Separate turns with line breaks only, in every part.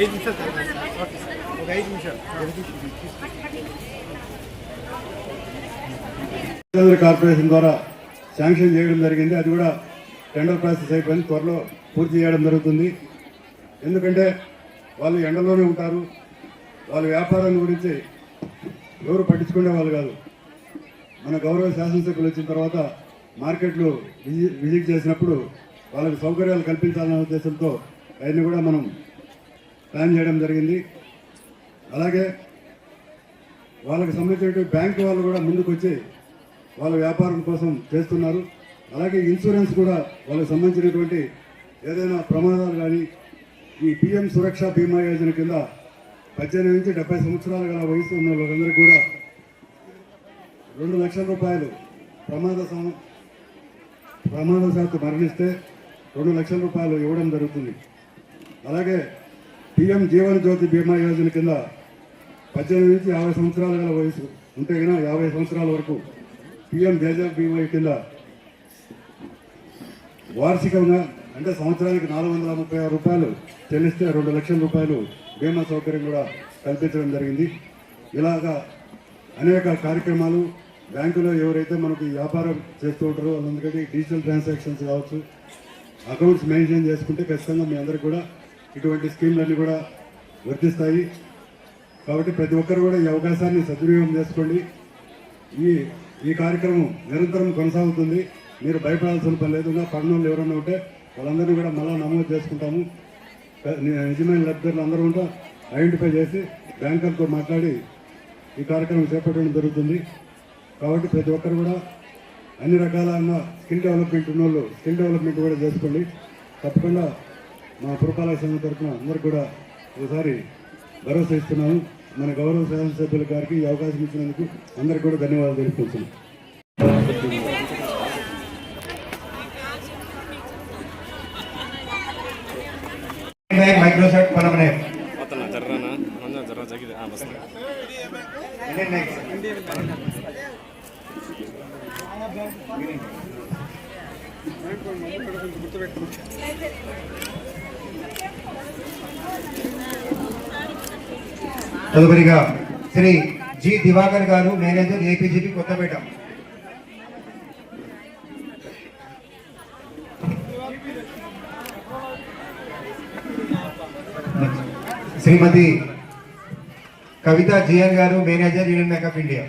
ఐదు నిమిషాలు ఒక ఐదు నిమిషాలు
కార్పొరేషన్ ద్వారా శాంక్షన్ చేయడం జరిగింది. అది కూడా టెండర్ ప్రాసెస్ అయిపోయింది. త్వరలో పూర్తి చేయడం జరుగుతుంది. ఎందుకంటే వాళ్ళు ఎండలోనే ఉంటారు. వాళ్ళ వ్యాపారాన్ని గురించి ఎవరు పట్టించుకునే వాళ్ళు కాదు. మన గౌరవ శాసనసభ్యులు వచ్చిన తర్వాత మార్కెట్లు విజిట్ చేసినప్పుడు వాళ్ళకి సౌకర్యాలు కల్పించాలనే ఉద్దేశంతో అవన్నీ కూడా మనం ప్లాన్ చేయడం జరిగింది. అలాగే వాళ్ళకి సంబంధించినటువంటి బ్యాంకు వాళ్ళు కూడా ముందుకు వచ్చి వాళ్ళ వ్యాపారం కోసం చేస్తున్నారు. అలాగే ఇన్సూరెన్స్ కూడా వాళ్ళకి సంబంధించినటువంటి ఏదైనా ప్రమాదాలు కానీ ఈ పిఎం సురక్ష బీమా యోజన కింద పద్దెనిమిది నుంచి డెబ్బై సంవత్సరాలు గల వయసు ఉన్న వాళ్ళందరికీ కూడా రెండు లక్షల రూపాయలు ప్రమాద ప్రమాదశాత్తు మరణిస్తే రెండు లక్షల రూపాయలు ఇవ్వడం జరుగుతుంది. అలాగే పిఎం జీవన జ్యోతి బీమా యోజన కింద పద్దెనిమిది నుంచి యాభై సంవత్సరాల గల వయసు ఉంటే కనుక యాభై సంవత్సరాల వరకు పిఎం జేజల్ బీమా కింద వార్షికంగా అంటే సంవత్సరానికి నాలుగు వందల ముప్పై ఆరు రూపాయలు చెల్లిస్తే రెండు లక్షల రూపాయలు బీమా సౌకర్యం కూడా కల్పించడం జరిగింది. ఇలాగా అనేక కార్యక్రమాలు బ్యాంకులో ఎవరైతే మనకి వ్యాపారం చేస్తూ ఉంటారో వాళ్ళందరికీ డిజిటల్ ట్రాన్సాక్షన్స్ కావచ్చు అకౌంట్స్ మెయింటైన్ చేసుకుంటే ఖచ్చితంగా మీ అందరికి కూడా ఇటువంటి స్కీమ్లన్నీ కూడా వర్తిస్తాయి. కాబట్టి ప్రతి ఒక్కరు కూడా ఈ అవకాశాన్ని సద్వినియోగం చేసుకోండి. ఈ ఈ కార్యక్రమం నిరంతరం కొనసాగుతుంది. మీరు భయపడాల్సిన పని లేదు. పడినోళ్ళు ఎవరన్నా ఎవరైనా ఉంటే వాళ్ళందరినీ కూడా మళ్ళీ నమోదు చేసుకుంటాము. నిజమైన లబ్ధిదారులు అందరూ కూడా ఐడెంటిఫై చేసి బ్యాంకర్తో మాట్లాడి ఈ కార్యక్రమం చేపట్టడం జరుగుతుంది. కాబట్టి ప్రతి ఒక్కరు కూడా అన్ని రకాలైన స్కిల్ డెవలప్మెంట్ ఉన్న వాళ్ళు స్కిల్ డెవలప్మెంట్ కూడా చేసుకోండి. తప్పకుండా మా పురపాలక సంఘం తరఫున అందరికి కూడా ఒకసారి భరోసా ఇస్తున్నాను మన గౌరవ శాసనసభ్యుల గారికి ఈ అవకాశం ఇచ్చినందుకు అందరికి కూడా ధన్యవాదాలు తెలుపుతున్నాను
మైక్రోసాఫ్ట్
వస్తున్నా జర్రానా? జర్రా జగిది వస్తున్నా
తదుపరిగా శ్రీ జి దివాకర్ గారు manager APGP Kothapeta. Shrimati Kavitha GN గారు manager Union bank of India.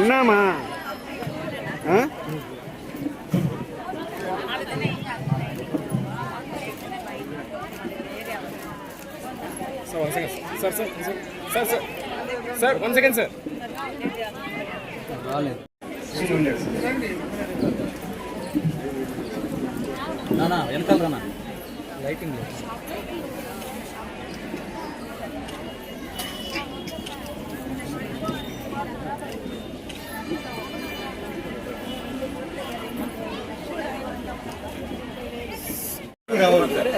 ఉన్నామా? Sir one second. Sir sir sir sir one second sir.
నానా వెనకాల రానా? లైటింగ్ చేయి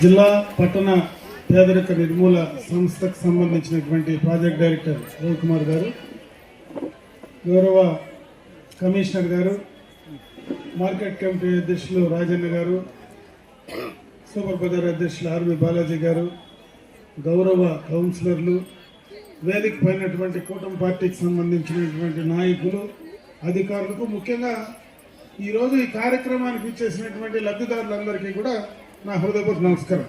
జిల్లా పట్టణ పేదరిక నిర్మూల సంస్థకు సంబంధించినటువంటి ప్రాజెక్ట్ డైరెక్టర్ రవికుమార్ గారు గౌరవ కమిషనర్ గారు మార్కెట్ కమిటీ అధ్యక్షులు రాజన్న గారు సూపర్ బజార్ అధ్యక్షులు ఆర్వి బాలాజీ గారు గౌరవ కౌన్సిలర్లు వేదిక పైనటువంటి కూటమి పార్టీకి సంబంధించినటువంటి నాయకులు అధికారులకు ముఖ్యంగా ఈరోజు ఈ కార్యక్రమానికి ఇచ్చేసినటువంటి లబ్ధిదారులందరికీ కూడా నా హృదయపూర్వక నమస్కారం.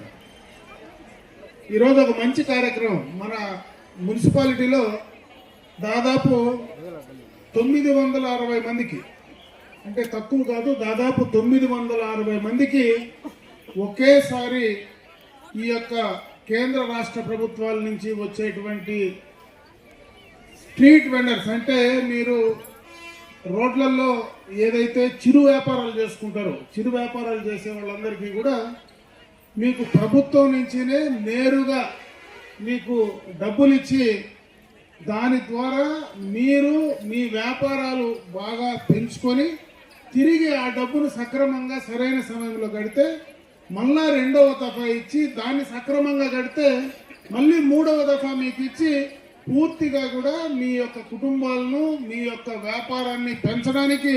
ఈరోజు ఒక మంచి కార్యక్రమం. మన మున్సిపాలిటీలో దాదాపు తొమ్మిది వందల అరవై మందికి అంటే తక్కువ కాదు దాదాపు తొమ్మిది వందల అరవై మందికి ఒకేసారి ఈ యొక్క కేంద్ర రాష్ట్ర ప్రభుత్వాల నుంచి వచ్చేటువంటి స్ట్రీట్ వెండర్స్ అంటే మీరు రోడ్లలో ఏదైతే చిరు వ్యాపారాలు చేసుకుంటారో చిరు వ్యాపారాలు చేసే వాళ్ళందరికీ కూడా మీకు ప్రభుత్వం నుంచినే నేరుగా మీకు డబ్బులు ఇచ్చి దాని ద్వారా మీరు మీ వ్యాపారాలు బాగా పెంచుకొని తిరిగి ఆ డబ్బును సక్రమంగా సరైన సమయంలో కడితే మళ్ళా రెండవ దఫా ఇచ్చి దాన్ని సక్రమంగా కడితే మళ్ళీ మూడవ దఫా మీకు ఇచ్చి పూర్తిగా కూడా మీ యొక్క కుటుంబాలను మీ యొక్క వ్యాపారాన్ని పెంచడానికి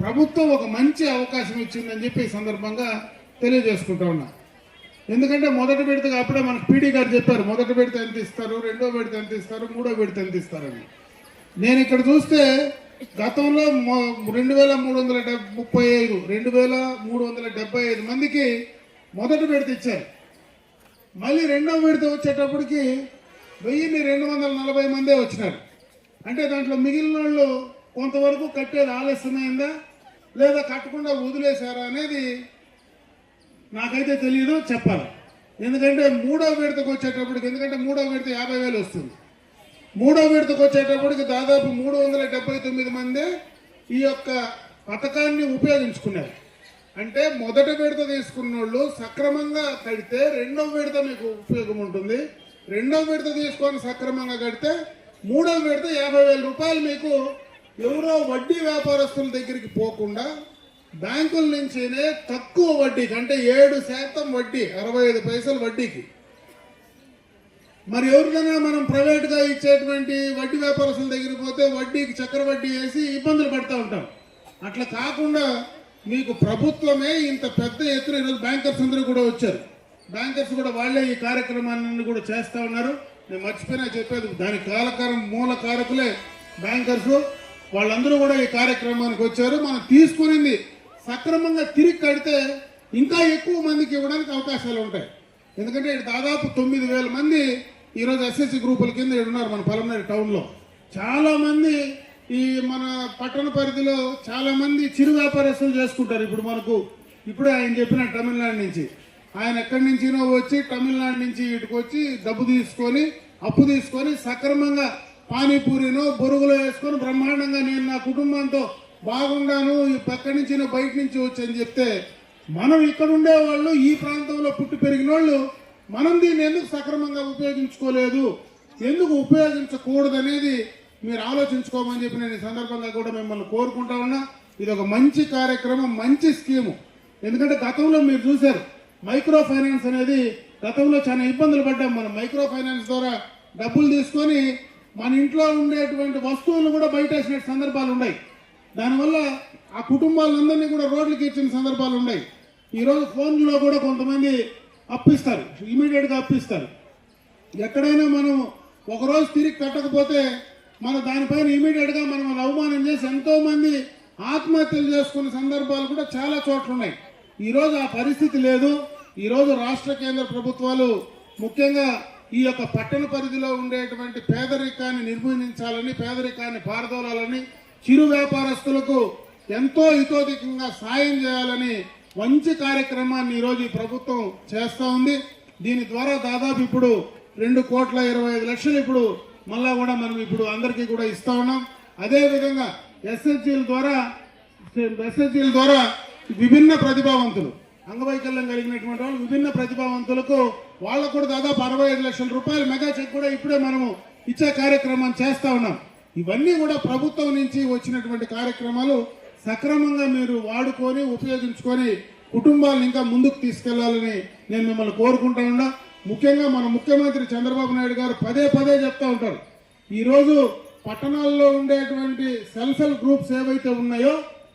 ప్రభుత్వం ఒక మంచి అవకాశం ఇచ్చిందని చెప్పి ఈ సందర్భంగా తెలియజేసుకుంటా ఉన్నా. ఎందుకంటే మొదటి విడతగా అప్పుడే మనకు పీడీ గారు చెప్పారు మొదటి విడత ఎంత ఇస్తారు రెండో విడత ఎంత ఇస్తారు మూడో విడత ఎంత ఇస్తారని. నేను ఇక్కడ చూస్తే గతంలో రెండు వేల మూడు వందల ముప్పై ఐదు రెండు వేల మూడు వందల డెబ్బై ఐదు మందికి మొదటి విడత ఇచ్చారు. మళ్ళీ రెండో విడత వచ్చేటప్పటికి వెయ్యిన్ని రెండు వందల నలభై మందే వచ్చినారు. అంటే దాంట్లో మిగిలిన వాళ్ళు కొంతవరకు కట్టేది ఆలస్యమైందా? లేదా కట్టకుండా వదిలేశారా అనేది నాకైతే తెలియదు చెప్పాలి. ఎందుకంటే మూడో విడతకు వచ్చేటప్పటికి ఎందుకంటే మూడో విడత యాభై వేలు వస్తుంది. మూడో విడతకు వచ్చేటప్పటికి దాదాపు మూడు వందల డెబ్బై తొమ్మిది మంది ఈ యొక్క పథకాన్ని ఉపయోగించుకున్నారు. అంటే మొదటి విడత తీసుకున్న వాళ్ళు సక్రమంగా కడితే రెండో విడత మీకు ఉపయోగం ఉంటుంది. రెండో విడత తీసుకొని సక్రమంగా కడితే మూడో విడత యాభై వేల రూపాయలు మీకు ఎవరో వడ్డీ వ్యాపారస్తుల దగ్గరికి పోకుండా బ్యాంకుల నుంచినే తక్కువ వడ్డీకి అంటే ఏడు శాతం వడ్డీ అరవై ఐదు పైసలు వడ్డీకి. మరి ఎవరికైనా మనం ప్రైవేట్గా ఇచ్చేటువంటి వడ్డీ వ్యాపారస్తుల దగ్గరికి పోతే వడ్డీకి చక్ర వడ్డీ వేసి ఇబ్బందులు పడుతూ ఉంటాం. అట్లా కాకుండా మీకు ప్రభుత్వమే ఇంత పెద్ద ఎత్తున ఈరోజు బ్యాంకర్స్ అందరూ కూడా వచ్చారు. బ్యాంకర్స్ కూడా వాళ్ళే ఈ కార్యక్రమాన్ని కూడా చేస్తూ ఉన్నారు. నేను మర్చిపోయినా చెప్పేది దాని కాలకారం మూల కారకులే బ్యాంకర్స్. వాళ్ళందరూ కూడా ఈ కార్యక్రమానికి వచ్చారు. మనం తీసుకునింది సక్రమంగా తిరిగి కడితే ఇంకా ఎక్కువ మందికి ఇవ్వడానికి అవకాశాలు ఉంటాయి. ఎందుకంటే దాదాపు తొమ్మిది వేల మంది ఈరోజు ఎస్ఎస్సి గ్రూపుల కింద ఉన్నారు మన పలమనేరు టౌన్లో. చాలామంది ఈ మన పట్టణ పరిధిలో చాలామంది చిరు వ్యాపారస్తులు చేసుకుంటారు. ఇప్పుడు మనకు ఇప్పుడే ఆయన చెప్పిన తమిళనాడు నుంచి. ఆయన ఎక్కడి నుంచినో వచ్చి తమిళనాడు నుంచి ఇటుకు వచ్చి డబ్బు తీసుకొని అప్పు తీసుకొని సక్రమంగా పానీపూరినో బొరుగులో వేసుకొని బ్రహ్మాండంగా నేను నా కుటుంబంతో బాగుండాను ఈ పక్క నుంచి బయట నుంచి వచ్చని చెప్తే మనం ఇక్కడ ఉండే వాళ్ళు ఈ ప్రాంతంలో పుట్టి పెరిగిన వాళ్ళు మనం దీన్ని ఎందుకు సక్రమంగా ఉపయోగించుకోలేదు? ఎందుకు ఉపయోగించకూడదనేది మీరు ఆలోచించుకోమని చెప్పి నేను ఈ సందర్భంగా కూడా మిమ్మల్ని కోరుకుంటా ఉన్నా. ఇది ఒక మంచి కార్యక్రమం మంచి స్కీము. ఎందుకంటే గతంలో మీరు చూశారు మైక్రో ఫైనాన్స్ అనేది గతంలో చాలా ఇబ్బందులు పడ్డాం మనం. మైక్రో ఫైనాన్స్ ద్వారా డబ్బులు తీసుకొని మన ఇంట్లో ఉండేటువంటి వస్తువులు కూడా బయట వేసిన సందర్భాలు ఉన్నాయి. దానివల్ల ఆ కుటుంబాలందరినీ కూడా రోడ్లకి ఇచ్చిన సందర్భాలు ఉన్నాయి. ఈరోజు ఫోన్లో కూడా కొంతమంది అప్పిస్తారు. ఇమీడియట్గా అప్పిస్తారు. ఎక్కడైనా మనం ఒకరోజు తిరిగి కట్టకపోతే మన దానిపైన ఇమీడియట్గా మనం అవమానం చేసి ఎంతోమంది ఆత్మహత్యలు చేసుకున్న సందర్భాలు కూడా చాలా చోట్ల ఉన్నాయి ఈరోజు ఆ పరిస్థితి లేదు. ఈరోజు రాష్ట్ర కేంద్ర ప్రభుత్వాలు ముఖ్యంగా ఈ యొక్క పట్టణ పరిధిలో ఉండేటువంటి పేదరికాన్ని నిర్మూలించాలని పేదరికాన్ని పారదోలాలని చిరు వ్యాపారస్తులకు ఎంతో హితోధికంగా సాయం చేయాలని మంచి కార్యక్రమాన్ని ఈరోజు ఈ ప్రభుత్వం చేస్తూ ఉంది. దీని ద్వారా దాదాపు ఇప్పుడు రెండు కోట్ల ఇరవై ఐదు లక్షలు ఇప్పుడు మళ్ళా కూడా మనం ఇప్పుడు అందరికీ కూడా ఇస్తా ఉన్నాం. అదేవిధంగా ఎస్ఎస్జీల ద్వారా ఎస్ఎస్జీల ద్వారా విభిన్న ప్రతిభావంతులు. అంగవైకల్యం కలిగినటువంటి వాళ్ళు విభిన్న ప్రతిభావంతులకు వాళ్ళకు కూడా దాదాపు అరవై ఐదు లక్షల రూపాయలు మెగా చెక్ కూడా ఇప్పుడే మనము ఇచ్చే కార్యక్రమం చేస్తా ఉన్నాం. ఇవన్నీ కూడా ప్రభుత్వం నుంచి వచ్చినటువంటి కార్యక్రమాలు సక్రమంగా మీరు వాడుకొని ఉపయోగించుకొని కుటుంబాలను ఇంకా ముందుకు తీసుకెళ్ళాలని నేను మిమ్మల్ని కోరుకుంటా ఉన్నా. ముఖ్యంగా మన ముఖ్యమంత్రి చంద్రబాబు నాయుడు గారు పదే పదే చెప్తా ఉంటారు. ఈరోజు పట్టణాల్లో ఉండేటువంటి సెల్ఫ్ హెల్ప్ గ్రూప్స్ ఏవైతే ఉన్నాయో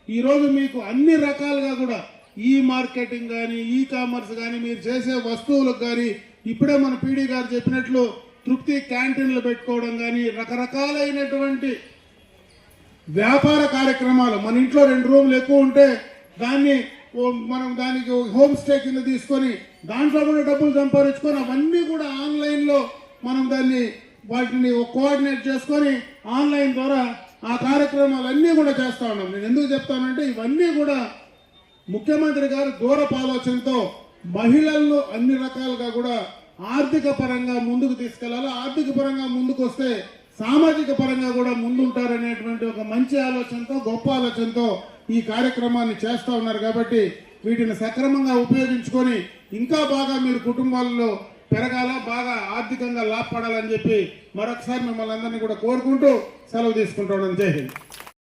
ఈరోజు మీకు అన్ని రకాలుగా కూడా ఈ మార్కెటింగ్ కానీ ఈ కామర్స్ కానీ మీరు చేసే వస్తువులకు కానీ ఇప్పుడే మన పీడీ గారు చెప్పినట్లు తృప్తి క్యాంటీన్లు పెట్టుకోవడం కానీ రకరకాలైనటువంటి వ్యాపార కార్యక్రమాలు మన ఇంట్లో రెండు రూములు ఎక్కువ ఉంటే దాన్ని మనం దానికి హోమ్ స్టే కింద తీసుకొని దాంట్లో కూడా డబ్బులు సంపాదించుకొని అవన్నీ కూడా ఆన్లైన్లో మనం దాన్ని వాటిని కోఆర్డినేట్ చేసుకొని ఆన్లైన్ ద్వారా ఆ కార్యక్రమాలన్నీ కూడా చేస్తా ఉన్నాం. నేను ఎందుకు చెప్తానంటే ఇవన్నీ కూడా ముఖ్యమంత్రి గారు దూరపు ఆలోచనతో మహిళలను అన్ని రకాలుగా కూడా ఆర్థిక పరంగా ముందుకు తీసుకెళ్ళాలి. ఆర్థిక పరంగా ముందుకు వస్తే సామాజిక పరంగా కూడా ముందుంటారనేటువంటి ఒక మంచి ఆలోచనతో గొప్ప ఆలోచనతో ఈ కార్యక్రమాన్ని చేస్తూ ఉన్నారు. కాబట్టి వీటిని సక్రమంగా ఉపయోగించుకొని ఇంకా బాగా మీరు కుటుంబాల్లో పెరగాల బాగా ఆర్థికంగా లాభపడాలని చెప్పి మరొకసారి మిమ్మల్ని అందరినీ కూడా కోరుకుంటూ సెలవు తీసుకుంటాను జై హింద్.